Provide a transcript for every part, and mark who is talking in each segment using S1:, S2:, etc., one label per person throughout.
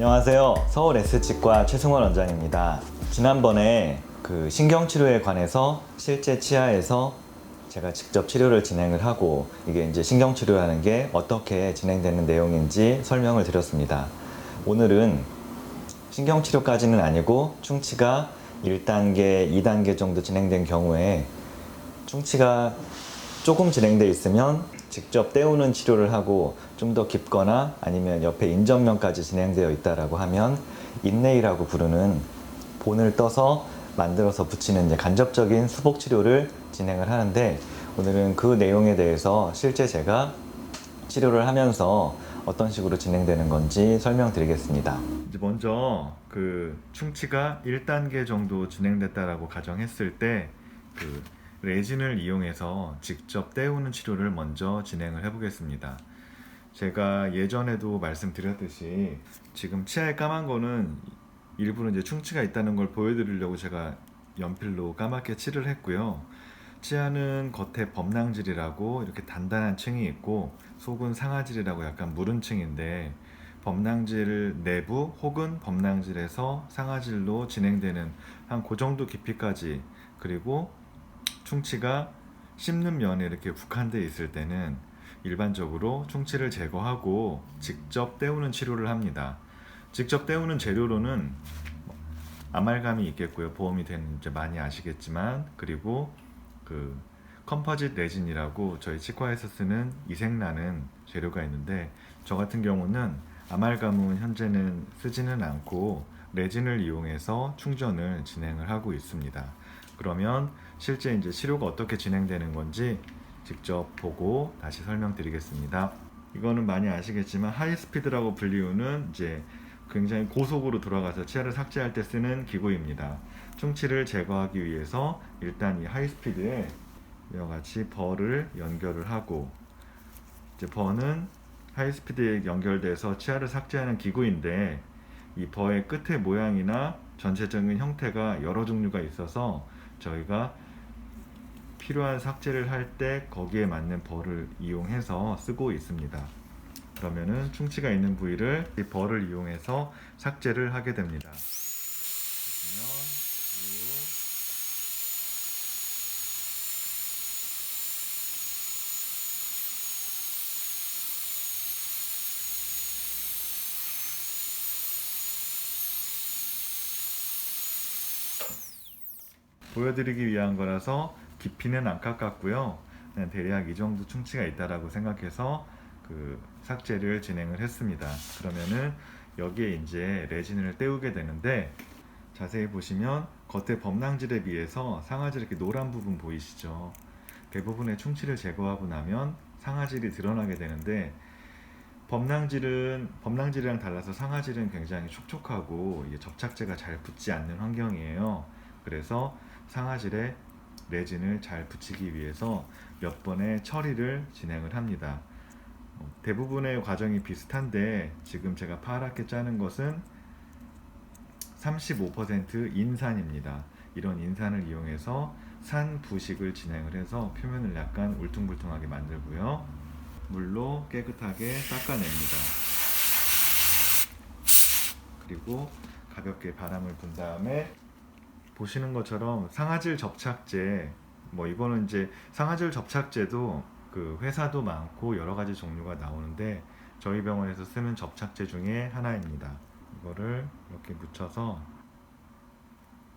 S1: 안녕하세요. 서울 S치과 최승원 원장입니다. 지난번에 그 신경치료에 관해서 실제 치아에서 제가 직접 치료를 진행을 하고 이게 이제 신경치료라는 게 어떻게 진행되는 내용인지 설명을 드렸습니다. 오늘은 신경치료까지는 아니고 충치가 1단계, 2단계 정도 진행된 경우에 충치가 조금 진행돼 있으면 직접 떼우는 치료를 하고 좀 더 깊거나 아니면 옆에 인전면까지 진행되어 있다라고 하면 인레이라고 부르는 본을 떠서 만들어서 붙이는 이제 간접적인 수복 치료를 진행을 하는데 오늘은 그 내용에 대해서 실제 제가 치료를 하면서 어떤 식으로 진행되는 건지 설명드리겠습니다. 이제 먼저 그 충치가 1단계 정도 진행됐다라고 가정했을 때그 레진을 이용해서 직접 떼우는 치료를 먼저 진행을 해보겠습니다. 제가 예전에도 말씀드렸듯이 지금 치아에 까만 거는 일부러 이제 충치가 있다는 걸 보여드리려고 제가 연필로 까맣게 칠을 했고요. 치아는 겉에 범낭질이라고 이렇게 단단한 층이 있고 속은 상아질이라고 약간 무른 층인데 범낭질 내부 혹은 범낭질에서 상아질로 진행되는 한 그 정도 깊이까지 그리고 충치가 씹는 면에 이렇게 국한돼 있을 때는 일반적으로 충치를 제거하고 직접 떼우는 치료를 합니다. 직접 떼우는 재료로는 아말감이 있겠고요. 보험이 되는 이제 많이 아시겠지만 그리고 그 컴퍼짓 레진이라고 저희 치과에서 쓰는 이색나는 재료가 있는데 저 같은 경우는 아말감은 현재는 쓰지는 않고 레진을 이용해서 충전을 진행을 하고 있습니다. 그러면 실제 이제 치료가 어떻게 진행되는 건지 직접 보고 다시 설명드리겠습니다. 이거는 많이 아시겠지만 하이스피드라고 불리우는 이제 굉장히 고속으로 돌아가서 치아를 삭제할 때 쓰는 기구입니다. 충치를 제거하기 위해서 일단 이 하이스피드에 이와 같이 벌을 연결을 하고 이제 벌은 하이스피드에 연결돼서 치아를 삭제하는 기구인데 이 벌의 끝의 모양이나 전체적인 형태가 여러 종류가 있어서 저희가 필요한 삭제를 할 때 거기에 맞는 벌을 이용해서 쓰고 있습니다. 그러면은 충치가 있는 부위를 이 벌을 이용해서 삭제를 하게 됩니다. 보시면 쭉 보여드리기 위한 거라서 깊이는 안 깎았고요. 그냥 대략 이 정도 충치가 있다라고 생각해서 그 삭제를 진행을 했습니다. 그러면은 여기에 이제 레진을 떼우게 되는데 자세히 보시면 겉에 범낭질에 비해서 상아질 이렇게 노란 부분 보이시죠? 대부분의 충치를 제거하고 나면 상아질이 드러나게 되는데 범낭질은 범낭질이랑 달라서 상아질은 굉장히 촉촉하고 접착제가 잘 붙지 않는 환경이에요. 그래서 상아질에 레진을 잘 붙이기 위해서 몇 번의 처리를 진행을 합니다. 어, 대부분의 과정이 비슷한데 지금 제가 파랗게 짜는 것은 35% 인산입니다. 이런 인산을 이용해서 산 부식을 진행을 해서 표면을 약간 울퉁불퉁하게 만들고요. 물로 깨끗하게 닦아냅니다. 그리고 가볍게 바람을 분 다음에 보시는 것처럼 상아질 접착제 뭐 이거는 이제 상아질 접착제도 그 회사도 많고 여러 가지 종류가 나오는데 저희 병원에서 쓰는 접착제 중에 하나입니다. 이거를 이렇게 묻혀서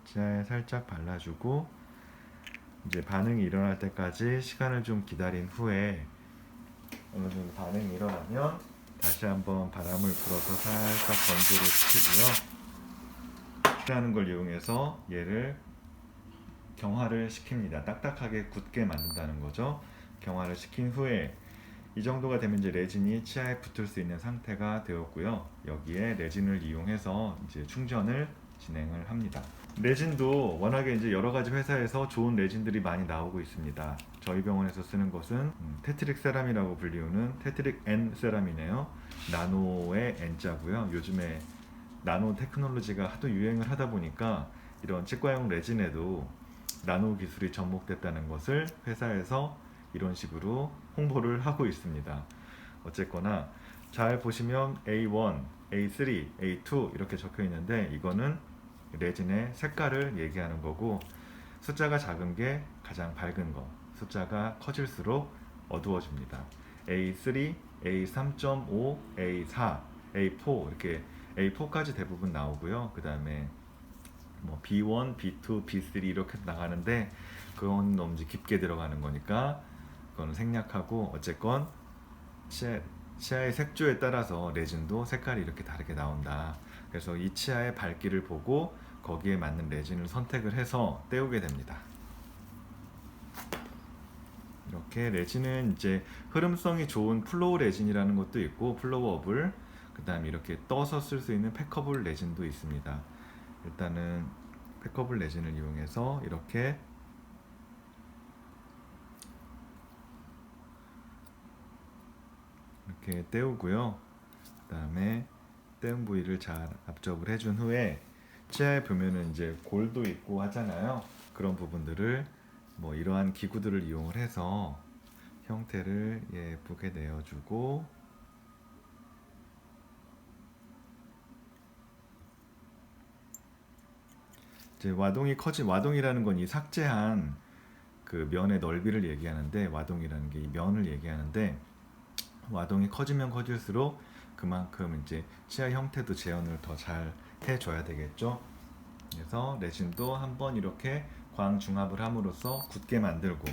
S1: 치아에 살짝 발라주고 이제 반응이 일어날 때까지 시간을 좀 기다린 후에 어느 정도 반응이 일어나면 다시 한번 바람을 불어서 살짝 건조를 시키고요. 하는 걸 이용해서 얘를 경화를 시킵니다. 딱딱하게 굳게 만든다는 거죠. 경화를 시킨 후에 이 정도가 되면 이제 레진이 치아에 붙을 수 있는 상태가 되었고요. 여기에 레진을 이용해서 이제 충전을 진행을 합니다. 레진도 워낙에 이제 여러 가지 회사에서 좋은 레진들이 많이 나오고 있습니다. 저희 병원에서 쓰는 것은 음, 테트릭 세람이라고 불리우는 테트릭 N 세람이네요. 나노의 N자고요. 요즘에 나노 테크놀로지가 하도 유행을 하다 보니까 이런 치과용 레진에도 나노 기술이 접목됐다는 것을 회사에서 이런 식으로 홍보를 하고 있습니다. 어쨌거나 잘 보시면 A1, A3, A2 이렇게 적혀 있는데 이거는 레진의 색깔을 얘기하는 거고 숫자가 작은 게 가장 밝은 거, 숫자가 커질수록 어두워집니다. A3, A3.5, A4, A4 이렇게 A4까지 대부분 나오고요. 그 다음에 뭐 B1, B2, B3 이렇게 나가는데 그건 너무 깊게 들어가는 거니까 그거는 생략하고 어쨌건 치아, 치아의 색조에 따라서 레진도 색깔이 이렇게 다르게 나온다. 그래서 이 치아의 밝기를 보고 거기에 맞는 레진을 선택을 해서 떼우게 됩니다. 이렇게 레진은 이제 흐름성이 좋은 플로우 레진이라는 것도 있고 플로우 업을 그 다음에 이렇게 떠서 쓸 수 있는 팩커블 레진도 있습니다. 일단은 팩커블 레진을 이용해서 이렇게 이렇게 떼우고요. 그 다음에 떼운 부위를 잘 압접을 해준 후에 치아의 표면은 이제 골도 있고 하잖아요. 그런 부분들을 뭐 이러한 기구들을 이용을 해서 형태를 예쁘게 내어주고 이제 와동이 커진 와동이라는 건 이 삭제한 그 면의 넓이를 얘기하는데 와동이라는 게 이 면을 얘기하는데 와동이 커지면 커질수록 그만큼 이제 치아 형태도 재현을 더 잘 해줘야 되겠죠. 그래서 레진도 한번 이렇게 광 중합을 함으로써 굳게 만들고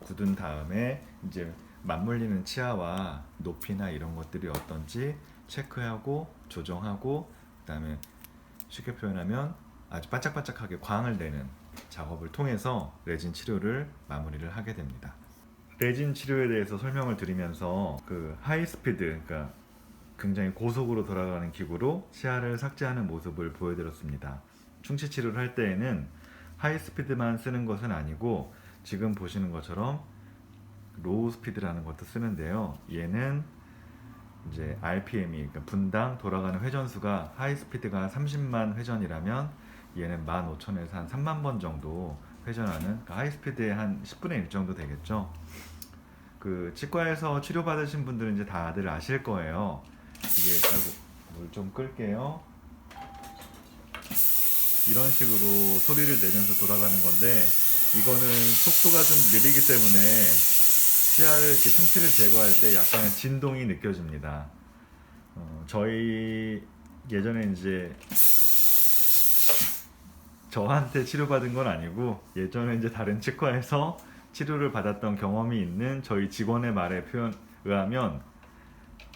S1: 굳은 다음에 이제 맞물리는 치아와 높이나 이런 것들이 어떤지 체크하고 조정하고 그다음에 쉽게 표현하면 아주 바짝바짝하게 광을 내는 작업을 통해서 레진 치료를 마무리를 하게 됩니다. 레진 치료에 대해서 설명을 드리면서 그 하이 스피드 그러니까 굉장히 고속으로 돌아가는 기구로 치아를 삭제하는 모습을 보여드렸습니다. 충치 치료를 할 때에는 하이 스피드만 쓰는 것은 아니고 지금 보시는 것처럼 로우 스피드라는 것도 쓰는데요. 얘는 이제 RPM이 그러니까 분당 돌아가는 회전 수가 하이 스피드가 30만 회전이라면 얘는 15,000에서 한 3만 번 정도 회전하는 그러니까 하이 스피드의 한 10분의 1 정도 되겠죠. 그 치과에서 치료 받으신 분들은 이제 다들 아실 거예요. 이게 아이고 물 좀 끌게요. 이런 식으로 소리를 내면서 돌아가는 건데 이거는 속도가 좀 느리기 때문에 치아를 이렇게 충치를 제거할 때 약간의 진동이 느껴집니다. 어, 저희 예전에 이제 저한테 치료받은 건 아니고 예전에 이제 다른 치과에서 치료를 받았던 경험이 있는 저희 직원의 말에 표현 의하면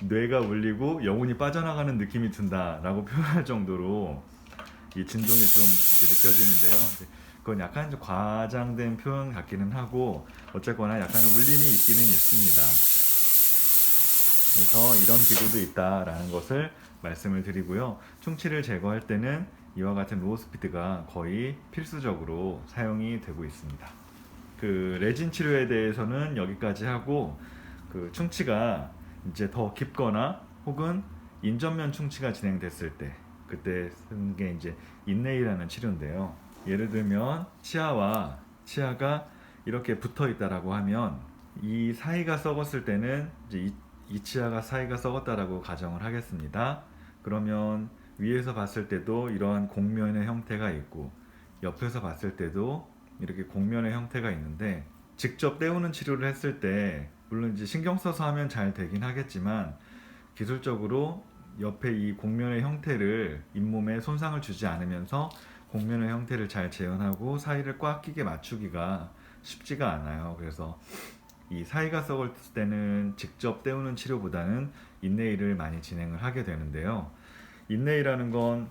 S1: 뇌가 울리고 영혼이 빠져나가는 느낌이 든다라고 표현할 정도로 이 진동이 좀 이렇게 느껴지는데요. 그건 약간 좀 과장된 표현 같기는 하고 어쨌거나 약간의 울림이 있기는 있습니다. 그래서 이런 기구도 있다라는 것을 말씀을 드리고요. 충치를 제거할 때는 이와 같은 로우 스피드가 거의 필수적으로 사용이 되고 있습니다. 그 레진 치료에 대해서는 여기까지 하고 그 충치가 이제 더 깊거나 혹은 인전면 충치가 진행됐을 때 그때 쓰는 게 이제 인레이라는 치료인데요. 예를 들면 치아와 치아가 이렇게 붙어 있다라고 하면 이 사이가 썩었을 때는 이제 이, 이 치아가 사이가 썩었다라고 가정을 하겠습니다. 그러면 위에서 봤을 때도 이러한 곡면의 형태가 있고 옆에서 봤을 때도 이렇게 곡면의 형태가 있는데 직접 떼우는 치료를 했을 때 물론 이제 신경 써서 하면 잘 되긴 하겠지만 기술적으로 옆에 이 곡면의 형태를 잇몸에 손상을 주지 않으면서 곡면의 형태를 잘 재현하고 사이를 꽉 끼게 맞추기가 쉽지가 않아요. 그래서 이 사이가 썩을 때는 직접 떼우는 치료보다는 인네일을 많이 진행을 하게 되는데요. 인네이라는 건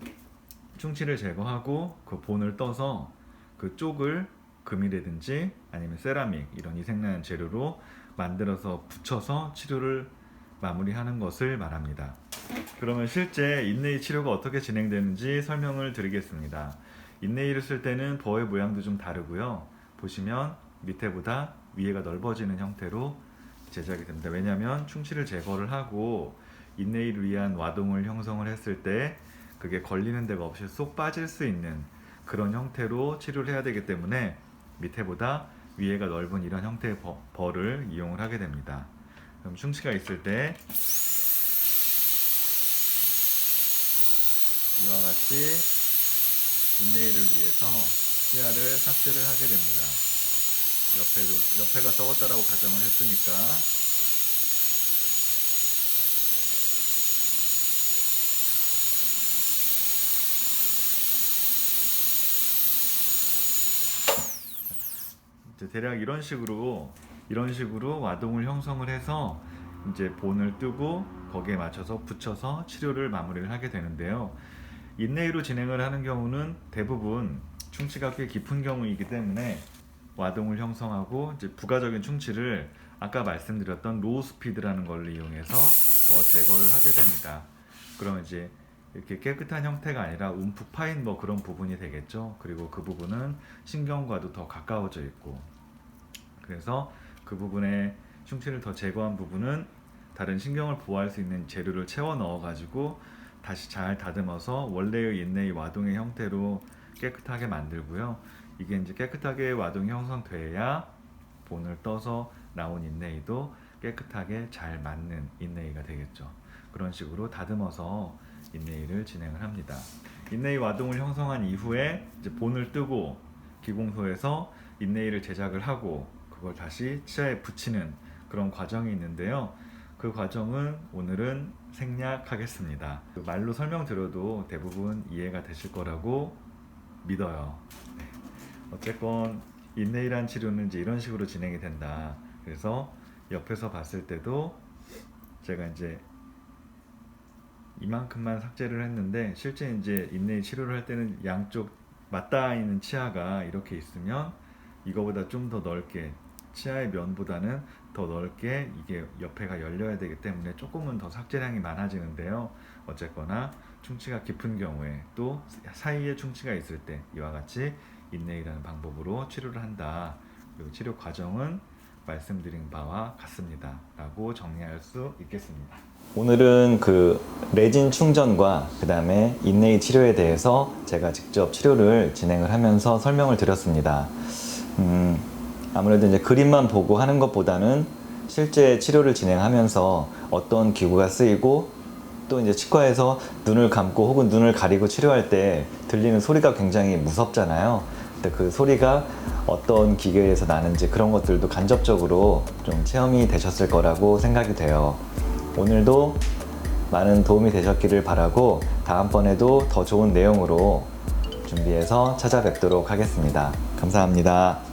S1: 충치를 제거하고 그 본을 떠서 그 쪽을 금이라든지 아니면 세라믹 이런 이색나는 재료로 만들어서 붙여서 치료를 마무리하는 것을 말합니다. 그러면 실제 인네이 치료가 어떻게 진행되는지 설명을 드리겠습니다. 인네이를 쓸 때는 버의 모양도 좀 다르고요. 보시면 밑에보다 위에가 넓어지는 형태로 제작이 됩니다. 왜냐하면 충치를 제거를 하고 인내일을 위한 와동을 형성을 했을 때 그게 걸리는 데가 없이 쏙 빠질 수 있는 그런 형태로 치료를 해야 되기 때문에 밑에보다 위에가 넓은 이런 형태의 벌을 이용을 하게 됩니다. 그럼 충치가 있을 때 이와 같이 인내일을 위해서 치아를 삭제를 하게 됩니다. 옆에도, 옆에가 썩었다라고 가정을 했으니까 대략 이런 식으로 이런 식으로 와동을 형성을 해서 이제 본을 뜨고 거기에 맞춰서 붙여서 치료를 마무리를 하게 되는데요. 인내이로 진행을 하는 경우는 대부분 충치가 꽤 깊은 경우이기 때문에 와동을 형성하고 이제 부가적인 충치를 아까 말씀드렸던 로우 스피드라는 걸 이용해서 더 제거를 하게 됩니다. 그러면 이제 이렇게 깨끗한 형태가 아니라 움푹 파인 뭐 그런 부분이 되겠죠. 그리고 그 부분은 신경과도 더 가까워져 있고 그래서 그 부분에 충치를 더 제거한 부분은 다른 신경을 보호할 수 있는 재료를 채워 넣어 가지고 다시 잘 다듬어서 원래의 인내의 와동의 형태로 깨끗하게 만들고요. 이게 이제 깨끗하게 와동이 형성돼야 본을 떠서 나온 인내이도 깨끗하게 잘 맞는 인내이가 되겠죠. 그런 식으로 다듬어서 인내이를 진행을 합니다. 인내이 와동을 형성한 이후에 이제 본을 뜨고 기공소에서 인내이를 제작을 하고 그걸 다시 치아에 붙이는 그런 과정이 있는데요. 그 과정은 오늘은 생략하겠습니다. 그 말로 설명드려도 대부분 이해가 되실 거라고 믿어요. 네. 어쨌건 인내이란 치료는 이제 이런 식으로 진행이 된다. 그래서 옆에서 봤을 때도 제가 이제 이만큼만 삭제를 했는데 실제 이제 인내이 치료를 할 때는 양쪽 맞닿아 있는 치아가 이렇게 있으면 이거보다 좀 더 넓게 치아의 면보다는 더 넓게 이게 옆에가 열려야 되기 때문에 조금은 더 삭제량이 많아지는데요. 어쨌거나 충치가 깊은 경우에 또 사이에 충치가 있을 때 이와 같이 인내이라는 방법으로 치료를 한다. 그리고 치료 과정은 말씀드린 바와 같습니다. 라고 정리할 수 있겠습니다. 오늘은 그 레진 충전과 그 다음에 인내이 치료에 대해서 제가 직접 치료를 진행을 하면서 설명을 드렸습니다. 음, 아무래도 이제 그림만 보고 하는 것보다는 실제 치료를 진행하면서 어떤 기구가 쓰이고 또 이제 치과에서 눈을 감고 혹은 눈을 가리고 치료할 때 들리는 소리가 굉장히 무섭잖아요. 근데 그 소리가 어떤 기계에서 나는지 그런 것들도 간접적으로 좀 체험이 되셨을 거라고 생각이 돼요. 오늘도 많은 도움이 되셨기를 바라고 다음번에도 더 좋은 내용으로 준비해서 찾아뵙도록 하겠습니다. 감사합니다.